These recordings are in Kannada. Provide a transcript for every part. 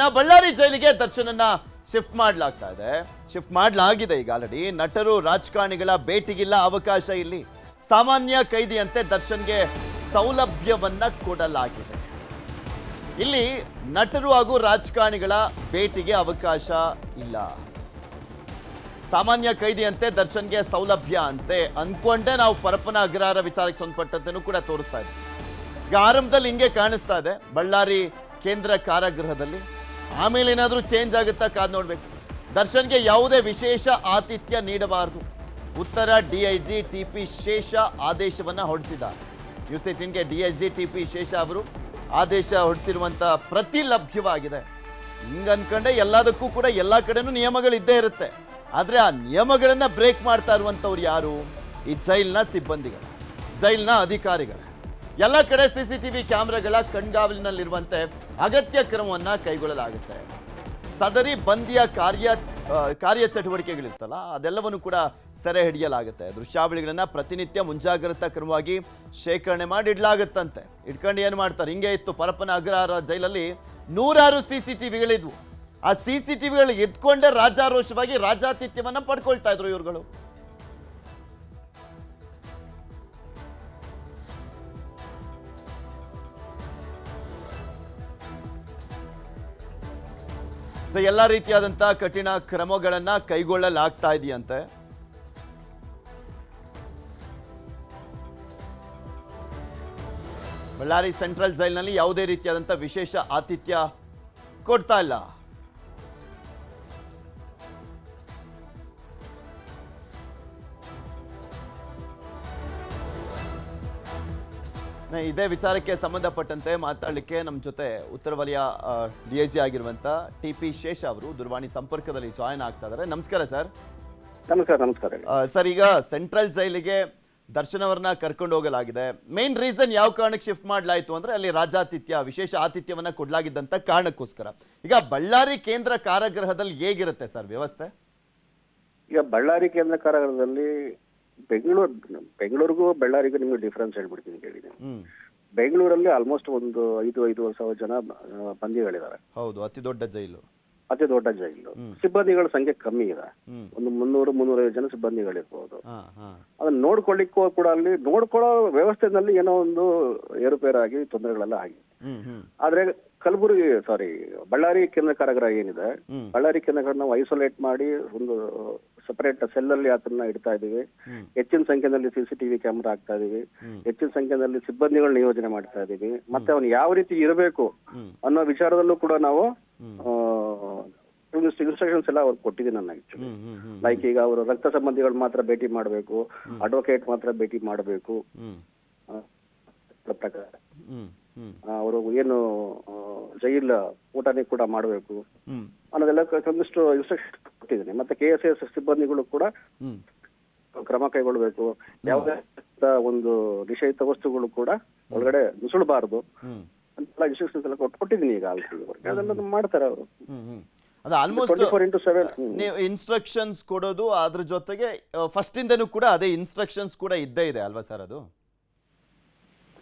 ನಾ ಬಳ್ಳಾರಿ ಜೈಲಿಗೆ ದರ್ಶನನ್ನ ಶಿಫ್ಟ್ ಮಾಡ್ಲಾಗ್ತಾ ಇದೆ. ಶಿಫ್ಟ್ ಮಾಡಲಾಗಿದೆ ಈಗ ಆಲ್ರೆಡಿ ನಟರು, ರಾಜಕಾರಣಿಗಳ ಭೇಟಿಗಿಲ್ಲ ಅವಕಾಶ ಇಲ್ಲಿ. ಸಾಮಾನ್ಯ ಕೈದಿಯಂತೆ ದರ್ಶನ್ಗೆ ಸೌಲಭ್ಯವನ್ನ ಕೊಡಲಾಗಿದೆ. ಇಲ್ಲಿ ನಟರು ಹಾಗೂ ರಾಜಕಾರಣಿಗಳ ಭೇಟಿಗೆ ಅವಕಾಶ ಇಲ್ಲ. ಸಾಮಾನ್ಯ ಕೈದಿಯಂತೆ ದರ್ಶನ್ಗೆ ಸೌಲಭ್ಯ ಅಂತೆ ಅನ್ಕೊಂಡೆ ನಾವು ಪರಪ್ಪನ ಅಗ್ರಹಾರ ವಿಚಾರಕ್ಕೆ ಸಂಬಂಧಪಟ್ಟಂತೆನೂ ಕೂಡ ತೋರಿಸ್ತಾ ಇದ್ದೀವಿ. ಈಗ ಆರಂಭದಲ್ಲಿ ಹಿಂಗೆ ಕಾಣಿಸ್ತಾ ಇದೆ. ಬಳ್ಳಾರಿ ಕೇಂದ್ರ ಕಾರಾಗೃಹದಲ್ಲಿ. ಆಮೇಲೆ ಏನಾದರೂ ಚೇಂಜ್ ಆಗುತ್ತಾ ಕಾದ್ ನೋಡಬೇಕು. ದರ್ಶನ್ಗೆ ಯಾವುದೇ ವಿಶೇಷ ಆತಿಥ್ಯ ನೀಡಬಾರದು. ಉತ್ತರ ಡಿಐಜಿ ಟಿ ಪಿ ಶೇಷ ಆದೇಶವನ್ನ ಹೊರಡಿಸಿದ್ದಾರೆ. ನ್ಯೂಸ್ ಏಟೀನ್ಗೆ ಡಿಐಜಿ ಟಿ ಪಿ ಶೇಷ ಅವರು ಆದೇಶ ಹೊಡಿಸಿರುವಂಥ ಪ್ರತಿ ಲಭ್ಯವಾಗಿದೆ ಹಿಂಗೆ ಅನ್ಕೊಂಡೆ ಎಲ್ಲದಕ್ಕೂ ಕೂಡ ಎಲ್ಲ ಕಡೆನೂ ನಿಯಮಗಳು ಇದ್ದೇ ಇರುತ್ತೆ. ಆದರೆ ಆ ನಿಯಮಗಳನ್ನು ಬ್ರೇಕ್ ಮಾಡ್ತಾ ಇರುವಂಥವ್ರು ಯಾರು? ಈ ಜೈಲ್ನ ಸಿಬ್ಬಂದಿಗಳು, ಜೈಲ್ನ ಅಧಿಕಾರಿಗಳು. ಎಲ್ಲ ಕಡೆ ಸಿಸಿಟಿವಿ ಕ್ಯಾಮೆರಾಗಳ ಕಣ್ಗಾವಲಿನಲ್ಲಿರುವಂತೆ ಅಗತ್ಯ ಕ್ರಮವನ್ನ ಕೈಗೊಳ್ಳಲಾಗುತ್ತೆ. ಸದರಿ ಬಂದಿಯ ಕಾರ್ಯ ಕಾರ್ಯಚಟುವಟಿಕೆಗಳಿರ್ತಲ್ಲ, ಅದೆಲ್ಲವನ್ನು ಕೂಡ ಸೆರೆ ಹಿಡಿಯಲಾಗುತ್ತೆ. ದೃಶ್ಯಾವಳಿಗಳನ್ನು ಪ್ರತಿನಿತ್ಯ ಮುಂಜಾಗ್ರತಾ ಕ್ರಮವಾಗಿ ಶೇಖರಣೆ ಮಾಡಿ ಇಡ್ಲಾಗತ್ತಂತೆ. ಇಟ್ಕೊಂಡು ಏನು ಮಾಡ್ತಾರೆ? ಹಿಂಗೆ ಇತ್ತು ಪರಪ್ಪನ ಅಗ್ರಹಾರ ಜೈಲಲ್ಲಿ ನೂರಾರು ಸಿ ಸಿ ಟಿವಿಗಳಿದ್ವು ಆ ಸಿ ಸಿ ಟಿವಿಗಳು ಎತ್ಕೊಂಡೇ ರಾಜಾರೋಷವಾಗಿ ರಾಜಾತಿಥ್ಯವನ್ನು ಪಡ್ಕೊಳ್ತಾ ಇದ್ರು ಇವ್ರುಗಳು. ಸೊ ಎಲ್ಲ ರೀತಿಯಾದಂಥ ಕಠಿಣ ಕ್ರಮಗಳನ್ನ ಕೈಗೊಳ್ಳಲಾಗ್ತಾ ಇದೆಯಂತೆ. ಬಳ್ಳಾರಿ ಸೆಂಟ್ರಲ್ ಜೈಲ್ನಲ್ಲಿ ಯಾವುದೇ ರೀತಿಯಾದಂಥ ವಿಶೇಷ ಆತಿಥ್ಯ ಕೊಡ್ತಾ ಇಲ್ಲ. ಇದೇ ವಿಚಾರಕ್ಕೆ ಸಂಬಂಧಪಟ್ಟಂತೆ ಮಾತಾಡಲಿಕ್ಕೆ ನಮ್ಮ ಜೊತೆ ಉತ್ತರ ವಲಯ ಡಿ ಐ ಜಿ ಆಗಿರುವಂತ ಟಿ ಪಿ ಶೇಷ ಅವರು ದೂರವಾಣಿ ಸಂಪರ್ಕದಲ್ಲಿ ಜಾಯಿನ್ ಆಗ್ತಾ ಇದ್ದಾರೆ. ನಮಸ್ಕಾರ ಸರ್. ನಮಸ್ಕಾರ ನಮಸ್ಕಾರ ಸರ್ ಈಗ ಸೆಂಟ್ರಲ್ ಜೈಲಿಗೆ ದರ್ಶನ್ ಅವರನ್ನ ಕರ್ಕೊಂಡು ಹೋಗಲಾಗಿದೆ. ಮೇನ್ ರೀಸನ್ ಯಾವ ಕಾರಣಕ್ಕೆ ಶಿಫ್ಟ್ ಮಾಡಲಾಯಿತು ಅಂದ್ರೆ ಅಲ್ಲಿ ರಾಜಾತಿಥ್ಯ ವಿಶೇಷ ಆತಿಥ್ಯವನ್ನ ಕೊಡಲಾಗಿದ್ದಂತ ಕಾರಣಕ್ಕೋಸ್ಕರ. ಈಗ ಬಳ್ಳಾರಿ ಕೇಂದ್ರ ಕಾರಾಗೃಹದಲ್ಲಿ ಹೇಗಿರುತ್ತೆ ಸರ್ ವ್ಯವಸ್ಥೆ? ಈಗ ಬಳ್ಳಾರಿ ಕೇಂದ್ರ ಕಾರಾಗೃಹದಲ್ಲಿ ಬೆಂಗಳೂರು ಬೆಂಗಳೂರಿಗೂ ಬಳ್ಳಾರಿಗೂ ನಿಮ್ಗೆ ಡಿಫ್ರೆನ್ಸ್ ಹೇಳ್ಬಿಡ್ತೀನಿ ಕೇಳಿದೆ. ಬೆಂಗಳೂರಲ್ಲಿ ಆಲ್ಮೋಸ್ಟ್ ಒಂದು ಐದು ಐದು ಸಾವಿರ ಜನ ಬಂದಿಗಳಿದ್ದಾರೆ ಹೌದು ಅತಿ ದೊಡ್ಡ ಜೈಲು. ಅತಿ ದೊಡ್ಡ ಜೈಲು. ಸಿಬ್ಬಂದಿಗಳ ಸಂಖ್ಯೆ ಕಮ್ಮಿ ಇದೆ. ಒಂದು ಮುನ್ನೂರು ಮುನ್ನೂರೈವತ್ತು ಜನ ಸಿಬ್ಬಂದಿಗಳಿರ್ಬೋದು. ಅದನ್ನ ನೋಡ್ಕೊಳ್ಳಿಕ್ಕೂ ಕೂಡ ಅಲ್ಲಿ ನೋಡ್ಕೊಳ್ಳೋ ವ್ಯವಸ್ಥೆನಲ್ಲಿ ಏನೋ ಒಂದು ಏರುಪೇರಾಗಿ ತೊಂದರೆಗಳೆಲ್ಲ ಹ್ಮ್ ಆದ್ರೆ ಕಲಬುರಗಿ ಸಾರಿ ಬಳ್ಳಾರಿ ಕೇಂದ್ರ ಕಾರಾಗೃಹ ಏನಿದೆ? ಬಳ್ಳಾರಿ ಕೇಂದ್ರ ನಾವು ಐಸೋಲೇಟ್ ಮಾಡಿ ಒಂದು ಸಪರೇಟ್ ಸೆಲ್ ಅಲ್ಲಿ ಅದನ್ನ ಇಡ್ತಾ ಇದೀವಿ ಹ್ಮ್. ಹೆಚ್ಚಿನ ಸಂಖ್ಯೆಯಲ್ಲಿ ಸಿಸಿಟಿವಿ ಕ್ಯಾಮೆರಾ ಹಾಕ್ತಾ ಇದೀವಿ ಹೆಚ್ಚಿನ ಸಂಖ್ಯೆಯಲ್ಲಿ ಸಿಬ್ಬಂದಿಗಳ ನಿಯೋಜನೆ ಮಾಡ್ತಾ ಇದೀವಿ ಮತ್ತೆ ಅವನು ಯಾವ ರೀತಿ ಇರಬೇಕು ಅನ್ನೋ ವಿಚಾರದಲ್ಲೂ ಕೂಡ ನಾವು. ಇನ್ಸ್ಟ್ರಕ್ಷನ್ಸ್ ಎಲ್ಲ ಅವ್ರು ಕೊಟ್ಟಿದ್ದೀನಿ ನನ್ನ ಆಕ್ಚುಲಿ ಲೈಕ್ ಈಗ ಅವರು ರಕ್ತ ಸಂಬಂಧಿಗಳು ಮಾತ್ರ ಭೇಟಿ ಮಾಡಬೇಕು ಅಡ್ವೊಕೇಟ್ ಮಾತ್ರ ಭೇಟಿ ಮಾಡಬೇಕು. ಪ್ರಕಾರ. ಅವರು ಏನು ಜೈಲ್ ಊಟನೇ ಕೂಡ ಮಾಡಬೇಕು. ಅನ್ನೋದೆಲ್ಲ ಒಂದಿಷ್ಟು ಇನ್ಸ್ಟ್ರಕ್ಷನ್ ಕೊಟ್ಟಿದ್ದೀನಿ. ಮತ್ತೆ ಕೆ ಎಸ್ ಎಸ್ ಸಿಬ್ಬಂದಿಗಳು ಕೂಡ ಕ್ರಮ ಕೈಗೊಳ್ಳಬೇಕು. ಯಾವುದೇ ಒಂದು ನಿಷೇಧಿತ ವಸ್ತುಗಳು ಕೂಡ ಒಳಗಡೆ ನುಸುಳಬಾರದು. ಅಂತೆಲ್ಲ ಇನ್ಸ್ಟ್ರಕ್ಷನ್ಸ್ ಎಲ್ಲ ಕೊಟ್ಟು ಕೊಟ್ಟಿದ್ದೀನಿ ಈಗ ಆಲ್ರೆಡಿ ಅದೆಲ್ಲ ಮಾಡ್ತಾರೆ ಅವರು. ಅದು ಆಲ್ಮೋಸ್ಟ್ ನೀವು ಇನ್ಸ್ಟ್ರಕ್ಷನ್ಸ್ ಕೊಡೋದು ಅದ್ರ ಜೊತೆಗೆ ಫಸ್ಟ್ ಇಂದನೂ ಕೂಡ ಅದೇ ಇನ್ಸ್ಟ್ರಕ್ಷನ್ಸ್ ಕೂಡ ಇದ್ದೇ ಇದೆ ಅಲ್ವಾ ಸರ್ ಅದು?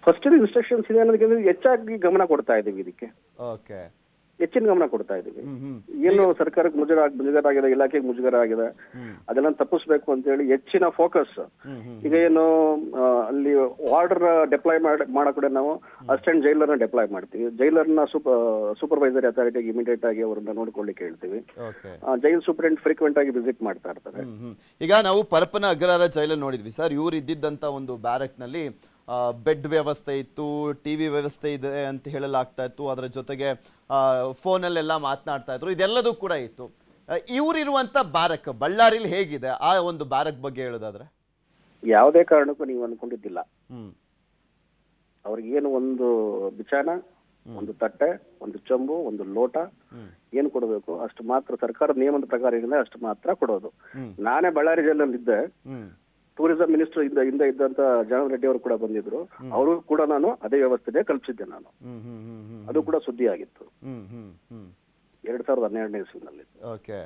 ಫಸ್ಟ್ ಇನ್ಸ್ಟ್ರಕ್ಷನ್ಸ್ ಇದೆ ಅನ್ನೋದಕ್ಕಿಂತ ಹೆಚ್ಚಾಗಿ ಗಮನ ಕೊಡ್ತಾ ಇದೀವಿ ಇದಕ್ಕೆ. ಓಕೆ ಹೆಚ್ಚಿನ ಗಮನ ಕೊಡ್ತಾ ಇದೀವಿ ಏನು ಸರ್ಕಾರಕ್ಕೆ ಮುಜುಗರ ಮುಜುಗರ ಆಗಿದೆ ಇಲಾಖೆಗೆ ಮುಜುಗರ ಆಗಿದೆ ಅದೆಲ್ಲ ತಪ್ಪಿಸ್ಬೇಕು ಅಂತ ಹೇಳಿ ಹೆಚ್ಚಿನ ಫೋಕಸ್ ಈಗ ಏನು ಅಲ್ಲಿ ವಾರ್ಡರ್ ಡೆಪ್ಲಾಯ್ ಮಾಡೋ ಕೂಡ ನಾವು ಅಸಿಸ್ಟೆಂಟ್ ಜೈಲರ್ನ ಡೆಪ್ಲಾಯ್ ಮಾಡ್ತೀವಿ. ಜೈಲರ್ನ ಸೂಪರ್ವೈಸರ್ ಸೂಪರ್ವೈಸರಿ ಅಥಾರಿಟಿಗೆ ಇಮಿಡಿಯೇಟ್ ಆಗಿ ಅವರನ್ನ ನೋಡ್ಕೊಳ್ಳಿಕ್ಕೆ ಹೇಳ್ತೀವಿ. ಜೈಲ್ ಸೂಪರಿಂಟ್ ಫ್ರೀಕ್ವೆಂಟ್ ಆಗಿ ವಿಸಿಟ್ ಮಾಡ್ತಾ ಇರ್ತಾರೆ. ಈಗ ನಾವು ಪರಪನ ಅಗ್ರಹಾರ ಜೈಲಲ್ಲಿ ನೋಡಿದ್ವಿ. ಸರ್ ಇವ್ರು ಇದ್ದಿದ್ದಂತ ಒಂದು ಬ್ಯಾರಕ್ನಲ್ಲಿ ಬೆಡ್ ವ್ಯವಸ್ಥೆ ಇತ್ತು ಟಿ ವಿ ವ್ಯವಸ್ಥೆ ಇದೆ ಅಂತ ಹೇಳಲಾಗ್ತಾ ಇತ್ತು. ಅದರ ಜೊತೆಗೆ ಫೋನಲ್ಲೆಲ್ಲ ಮಾತನಾಡ್ತಾ ಇದ್ರು. ಇದೆಲ್ಲದೂ ಕೂಡ ಇತ್ತು. ಇವರಿರುವಂಥ ಬಾರಕ್ ಬಳ್ಳಾರಿಲಿ ಹೇಗಿದೆ? ಆ ಒಂದು ಬಾರಕ್ ಬಗ್ಗೆ ಹೇಳೋದಾದ್ರೆ? ಯಾವುದೇ ಕಾರಣಕ್ಕೂ ನೀವು ಅನ್ಕೊಂಡಿದ್ದಿಲ್ಲ. ಅವ್ರಿಗೇನು ಅವ್ರಿಗೆ ಏನು ಒಂದು ಬಿಚಾನ ಒಂದು ತಟ್ಟೆ ಒಂದು ಚಂಬು ಒಂದು ಲೋಟ ಏನು ಕೊಡಬೇಕು? ಅಷ್ಟು ಮಾತ್ರ ಸರ್ಕಾರದ ನಿಯಮದ ಪ್ರಕಾರ ಏನಿದೆ ಅಷ್ಟು ಮಾತ್ರ ಕೊಡೋದು. ನಾನೇ ಬಳ್ಳಾರಿ ಜೈಲಲ್ಲಿ ಇದ್ದೆ ಹ್ಮ್. ಟೂರಿಸಂ ಮಿನಿಸ್ಟರ್ ಇಂದ ಹಿಂದೆ ಇದ್ದಂತ ಜನಾರ್ದನ್ ರೆಡ್ಡಿ ಅವರು ಕೂಡ ಬಂದಿದ್ರು. ಅವರು ಕೂಡ ನಾನು ಅದೇ ವ್ಯವಸ್ಥೆನೇ ಕಲ್ಪಿಸಿದ್ದೆ ನಾನು. ಅದು ಕೂಡ ಸುದ್ದಿ ಆಗಿತ್ತು ಎರಡ್ ಸಾವಿರದ ಹನ್ನೆರಡನೇ ಇಸ್ವಿನಲ್ಲಿ. ಓಕೆ.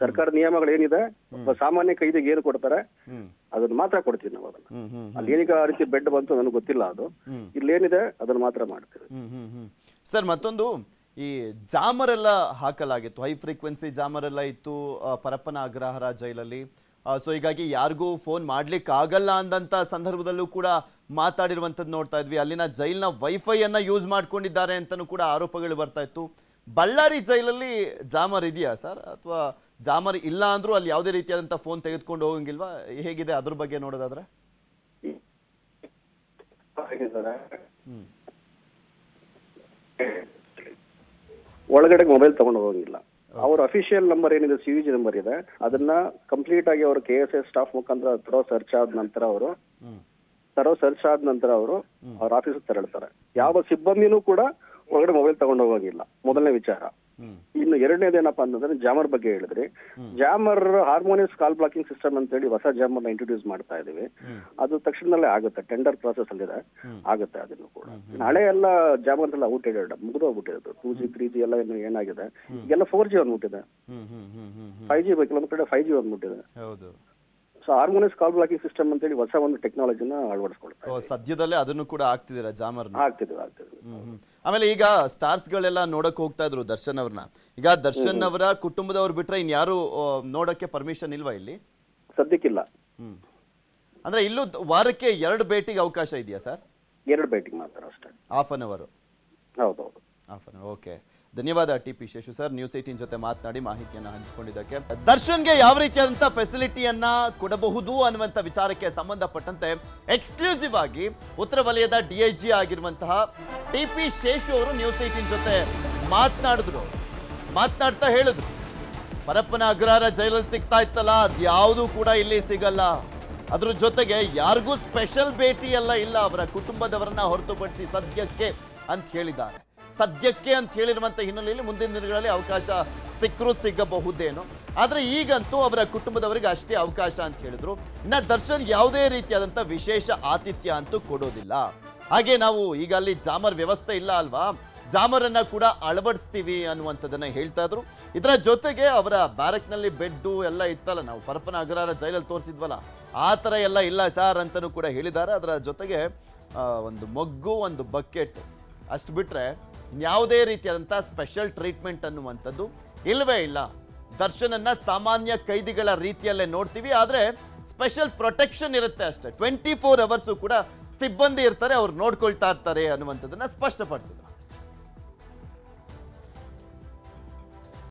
ಸರ್ಕಾರ ನಿಯಮಗಳು ಏನಿದೆ? ಒಬ್ಬ ಸಾಮಾನ್ಯ ಕೈದಿಗೆ ಏನು ಕೊಡ್ತಾರೆ? ಅದನ್ನ ಮಾತ್ರ ಕೊಡ್ತೀವಿ ನಾವು ಅದನ್ನ. ಅಲ್ಲಿ ಏನೀಗ ಆ ರೀತಿ ಬೆಡ್ ಬಂತು ನನಗೆ ಗೊತ್ತಿಲ್ಲ ಅದು. ಇಲ್ಲಿ ಏನಿದೆ ಅದನ್ನ ಮಾತ್ರ ಮಾಡ್ತೀವಿ. ಸರ್ ಮತ್ತೊಂದು ಈ ಜಾಮರ್ ಎಲ್ಲ ಹಾಕಲಾಗಿತ್ತು. ಹೈ ಫ್ರೀಕ್ವೆನ್ಸಿ ಜಾಮರ್ ಎಲ್ಲ ಇತ್ತು ಪರಪ್ಪನ ಅಗ್ರಹಾರ ಜೈಲಲ್ಲಿ. ಸೊ ಹೀಗಾಗಿ ಯಾರಿಗೂ ಫೋನ್ ಮಾಡ್ಲಿಕ್ಕೆ ಆಗಲ್ಲ ಅಂದಂಥ ಸಂದರ್ಭದಲ್ಲೂ ಕೂಡ ಮಾತಾಡಿರುವಂಥದ್ದು ನೋಡ್ತಾ ಇದ್ವಿ. ಅಲ್ಲಿನ ಜೈಲಿನ ಅನ್ನ ಯೂಸ್ ಮಾಡ್ಕೊಂಡಿದ್ದಾರೆ ಅಂತಲೂ ಕೂಡ ಆರೋಪಗಳು ಬರ್ತಾ ಇತ್ತು. ಬಳ್ಳಾರಿ ಜೈಲಲ್ಲಿ ಜಾಮರ್ ಇದೆಯಾ ಸರ್? ಅಥವಾ ಜಾಮರ್ ಇಲ್ಲ ಅಂದ್ರೂ ಅಲ್ಲಿ ಯಾವುದೇ ರೀತಿಯಾದಂಥ ಫೋನ್ ತೆಗೆದುಕೊಂಡು ಹೋಗಂಗಿಲ್ವಾ? ಹೇಗಿದೆ ಅದ್ರ ಬಗ್ಗೆ ನೋಡೋದಾದ್ರೆ? ಒಳಗಡೆ ಮೊಬೈಲ್ ತಗೊಂಡು ಹೋಗಂಗಿಲ್ಲ. ಅವ್ರ ಅಫಿಷಿಯಲ್ ನಂಬರ್ ಏನಿದೆ ಸಿ ಜಿ ನಂಬರ್ ಇದೆ. ಅದನ್ನ ಕಂಪ್ಲೀಟ್ ಆಗಿ ಅವರು ಕೆ ಎಸ್ ಎಸ್ ಸ್ಟಾಫ್ ಮುಖಾಂತರ ಥರೋ ಸರ್ಚ್ ಆದ ನಂತರ ಅವರು ತರೋ ಸರ್ಚ್ ಆದ ನಂತರ ಅವರು ಅವ್ರ ಆಫೀಸ್ ತೆರಳ್ತಾರೆ. ಯಾವ ಸಿಬ್ಬಂದಿನೂ ಕೂಡ ಒಳಗಡೆ ಮೊಬೈಲ್ ತಗೊಂಡು ಹೋಗಿಲ್ಲ ಮೊದಲನೇ ವಿಚಾರ. ಇನ್ನು ಎರಡನೇದೇನಪ್ಪ ಅಂತಂದ್ರೆ ಜಾಮರ್ ಬಗ್ಗೆ ಹೇಳಿದ್ರಿ jammer harmonious call blocking system ಅಂತ ಹೇಳಿ ಹೊಸ ಜಾಮರ್ನ ಇಂಟ್ರೊಡ್ಯೂಸ್ ಮಾಡ್ತಾ ಇದೀವಿ ಅದು ತಕ್ಷಣದಲ್ಲೇ ಆಗುತ್ತೆ ಟೆಂಡರ್ ಪ್ರಾಸೆಸ್ ಅಲ್ಲಿದೆ. ಆಗುತ್ತೆ ಅದನ್ನು ಕೂಡ. ಹಳೆ ಎಲ್ಲ ಜಾಮರ್ ಎಲ್ಲ ಔಟ್ಡೇಟೆಡ್ ಮುಗಿದೋಗ್ಬಿಟ್ಟಿರೋದು ಟೂ ಜಿ ತ್ರೀ ಜಿ ಎಲ್ಲ ಇನ್ನು ಏನಾಗಿದೆ? ಈಗೆಲ್ಲ ಫೋರ್ ಜಿ ಬಂದ್ಬಿಟ್ಟಿದೆ ಫೈವ್ ಜಿ ಬೇಕು ಕಡೆ ಫೈವ್ ಜಿ ಬಂದ್ಬಿಟ್ಟಿದೆ so harmonious call blocking system ಅಂತ ಹೇಳಿ ಹೊಸ ಒಂದು ಟೆಕ್ನಾಲಜಿನ ಅಳವಡಿಸ್ಕೊಳ್ತಾರೆ ಸದ್ಯದಲ್ಲೇ ಅದನ್ನು ಕೂಡ ಆಗ್ತಿದ್ದೀರಾ ಜಾಮರ್ ಆಗ್ತಿದ್ವಿ ಆಗ್ತಿದ್ವಿ. ಆಮೇಲೆ ಈಗ ಸ್ಟಾರ್ಸ್ಗಳೆಲ್ಲ ನೋಡಕ್ ಹೋಗ್ತಾ ಇದ್ರು ದರ್ಶನ್ ಅವ್ರನ್ನ. ಈಗ ದರ್ಶನ್ ಅವರ ಕುಟುಂಬದವ್ರು ಬಿಟ್ರೆ ಇನ್ಯಾರು ನೋಡಕ್ಕೆ ಪರ್ಮಿಷನ್ ಇಲ್ವಾ ಇಲ್ಲಿ? ಸದ್ಯಕ್ಕಿಲ್ಲ. ಅಂದ್ರೆ ಇಲ್ಲೂ ವಾರಕ್ಕೆ ಎರಡು ಭೇಟಿಗೆ ಅವಕಾಶ ಇದೆಯಾ ಸರ್? ಎರಡು ಭೇಟಿಗೆ ಮಾತ್ರ ಅಷ್ಟೇ. ಹಾಫ್ ಅನ್ ಅವರ್ ಹೌದೌದು. ಹಾಫ್ ಅನ್ ಓಕೆ ಧನ್ಯವಾದ T P Seshu sir. News eighteen ಜೊತೆ ಮಾತನಾಡಿ ಮಾಹಿತಿಯನ್ನು ಹಂಚಿಕೊಂಡಿದ್ದಕ್ಕೆ. ದರ್ಶನ್ಗೆ ಯಾವ ರೀತಿಯಾದಂಥ ಫೆಸಿಲಿಟಿಯನ್ನ ಕೊಡಬಹುದು ಅನ್ನುವಂಥ ವಿಚಾರಕ್ಕೆ ಸಂಬಂಧಪಟ್ಟಂತೆ ಎಕ್ಸ್ಕ್ಲೂಸಿವ್ ಆಗಿ ಉತ್ತರ ವಲಯದ ಡಿ ಐ ಜಿ ಆಗಿರುವಂತಹ ಟಿ ಪಿ ಶೇಷು ಅವರು ನ್ಯೂಸ್ ಏಟೀನ್ ಜೊತೆ ಮಾತನಾಡಿದ್ರು. ಮಾತನಾಡ್ತಾ ಹೇಳಿದ್ರು. ಪರಪ್ಪನ ಅಗ್ರಹಾರ ಜೈಲಲ್ಲಿ ಸಿಗ್ತಾ ಇತ್ತಲ್ಲ ಅದ್ಯಾವುದೂ ಕೂಡ ಇಲ್ಲಿ ಸಿಗಲ್ಲ. ಅದ್ರ ಜೊತೆಗೆ ಯಾರಿಗೂ ಸ್ಪೆಷಲ್ ಭೇಟಿ ಎಲ್ಲ ಇಲ್ಲ, ಅವರ ಕುಟುಂಬದವರನ್ನ ಹೊರತುಪಡಿಸಿ ಸದ್ಯಕ್ಕೆ ಅಂತ ಹೇಳಿದ್ದಾರೆ. ಸದ್ಯಕ್ಕೆ ಅಂತ ಹೇಳಿರುವಂತ ಹಿನ್ನೆಲೆಯಲ್ಲಿ ಮುಂದಿನ ದಿನಗಳಲ್ಲಿ ಅವಕಾಶ ಸಿಕ್ಕರೂ ಸಿಗಬಹುದೇನೋ. ಆದ್ರೆ ಈಗಂತೂ ಅವರ ಕುಟುಂಬದವರಿಗೆ ಅಷ್ಟೇ ಅವಕಾಶ ಅಂತ ಹೇಳಿದ್ರು. ಇನ್ನ ದರ್ಶನ್ ಯಾವುದೇ ರೀತಿಯಾದಂಥ ವಿಶೇಷ ಆತಿಥ್ಯ ಅಂತೂ ಕೊಡೋದಿಲ್ಲ. ಹಾಗೆ ನಾವು ಈಗ ಅಲ್ಲಿ ಜಾಮರ್ ವ್ಯವಸ್ಥೆ ಇಲ್ಲ ಅಲ್ವಾ? ಜಾಮರನ್ನ ಕೂಡ ಅಳವಡಿಸ್ತೀವಿ ಅನ್ನುವಂಥದ್ದನ್ನ ಹೇಳ್ತಾ ಇದ್ರು. ಇದರ ಜೊತೆಗೆ ಅವರ ಬ್ಯಾರಕ್ನಲ್ಲಿ ಬೆಡ್ಡು ಎಲ್ಲ ಇತ್ತಲ್ಲ, ನಾವು ಪರಪನ ಅಗ್ರಹಾರ ಜೈಲಲ್ಲಿ ತೋರಿಸಿದ್ವಲ್ಲ, ಆ ಥರ ಎಲ್ಲ ಇಲ್ಲ ಸರ್ ಅಂತಲೂ ಕೂಡ ಹೇಳಿದ್ದಾರೆ. ಅದರ ಜೊತೆಗೆ ಒಂದು ಮೊಗ್ಗು, ಒಂದು ಬಕೆಟ್, ಅಷ್ಟು ಬಿಟ್ಟರೆ ಯಾವುದೇ ರೀತಿಯಾದಂಥ ಸ್ಪೆಷಲ್ ಟ್ರೀಟ್ಮೆಂಟ್ ಅನ್ನುವಂಥದ್ದು ಇಲ್ಲವೇ ಇಲ್ಲ. ದರ್ಶನನ್ನ ಸಾಮಾನ್ಯ ಕೈದಿಗಳ ರೀತಿಯಲ್ಲೇ ನೋಡ್ತೀವಿ, ಆದರೆ ಸ್ಪೆಷಲ್ ಪ್ರೊಟೆಕ್ಷನ್ ಇರುತ್ತೆ ಅಷ್ಟೇ. ಟ್ವೆಂಟಿ ಫೋರ್ ಅವರ್ಸು ಕೂಡ ಸಿಬ್ಬಂದಿ ಇರ್ತಾರೆ, ಅವ್ರು ನೋಡ್ಕೊಳ್ತಾ ಇರ್ತಾರೆ ಅನ್ನುವಂಥದ್ದನ್ನು ಸ್ಪಷ್ಟಪಡಿಸಿದ್ರು